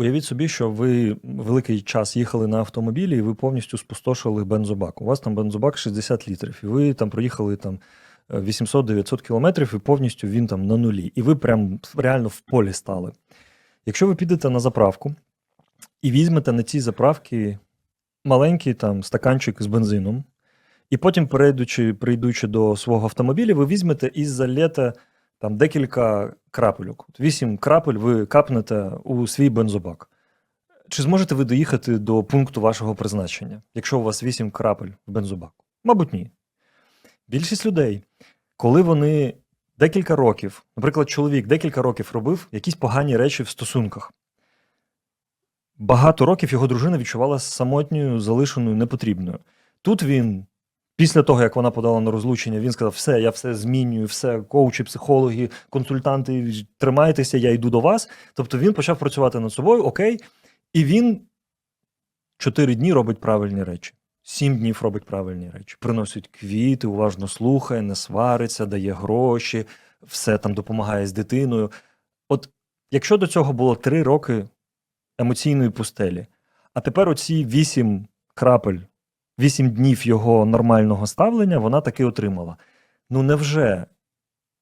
Уявіть собі, що ви великий час їхали на автомобілі, і ви повністю спустошили бензобак. У вас там бензобак 60 літрів, і ви там проїхали там е, 800-900 кілометрів, і повністю він там на нулі. І ви прям реально в полі стали. Якщо ви підете на заправку і візьмете на ці заправки маленький там стаканчик з бензином, і потім, перейдучи, прийдучи до свого автомобіля, ви візьмете і залєте там декілька крапельок. Вісім крапель ви капнете у свій бензобак. Чи зможете ви доїхати до пункту вашого призначення, якщо у вас вісім крапель в бензобаку? Мабуть, ні. Більшість людей, коли вони декілька років, наприклад, чоловік декілька років робив якісь погані речі в стосунках, багато років його дружина відчувала самотньою, залишеною, непотрібною. Тут він, після того, як вона подала на розлучення, він сказав: все, я все змінюю, все, коучі, психологи, консультанти, тримайтеся, я йду до вас. Тобто він почав працювати над собою, окей, і він чотири дні робить правильні речі. Сім днів робить правильні речі. Приносить квіти, уважно слухає, не свариться, дає гроші, все там допомагає з дитиною. От якщо до цього було три роки емоційної пустелі, а тепер оці вісім крапель, вісім днів його нормального ставлення вона таки отримала. Ну невже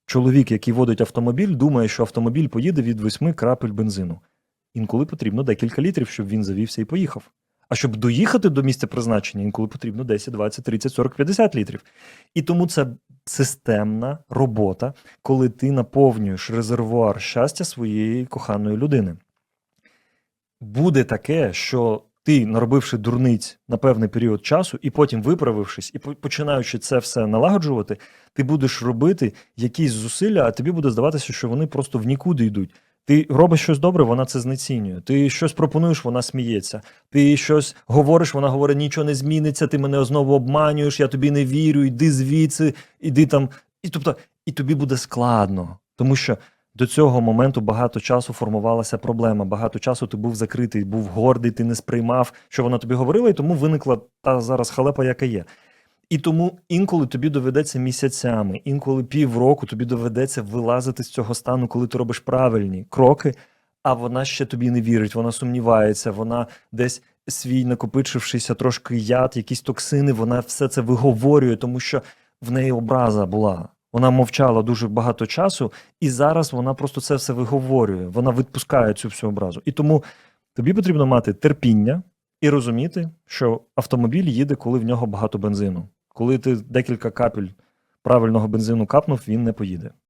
чоловік, який водить автомобіль, думає, що автомобіль поїде від восьми крапель бензину? Інколи потрібно декілька літрів, щоб він завівся і поїхав. А щоб доїхати до місця призначення, інколи потрібно 10, 20, 30, 40, 50 літрів. І тому це системна робота, коли ти наповнюєш резервуар щастя своєї коханої людини. Буде таке, що ти, наробивши дурниць на певний період часу, і потім виправившись, і починаючи це все налагоджувати, ти будеш робити якісь зусилля, а тобі буде здаватися, що вони просто в нікуди йдуть. Ти робиш щось добре, вона це знецінює. Ти щось пропонуєш, вона сміється. Ти щось говориш, вона говорить, нічого не зміниться, ти мене знову обманюєш, я тобі не вірю, йди звідси, іди там. І тобто, і тобі буде складно, тому що до цього моменту багато часу формувалася проблема. Багато часу ти був закритий, був гордий, ти не сприймав, що вона тобі говорила, і тому виникла та зараз халепа, яка є. І тому інколи тобі доведеться місяцями, інколи півроку тобі доведеться вилазити з цього стану, коли ти робиш правильні кроки, а вона ще тобі не вірить, вона сумнівається, вона десь свій накопичившися трошки яд, якісь токсини, вона все це виговорює, тому що в неї образа була. Вона мовчала дуже багато часу, і зараз вона просто це все виговорює. Вона відпускає цю всю образу. І тому тобі потрібно мати терпіння і розуміти, що автомобіль їде, коли в нього багато бензину. Коли ти декілька капель правильного бензину капнув, він не поїде.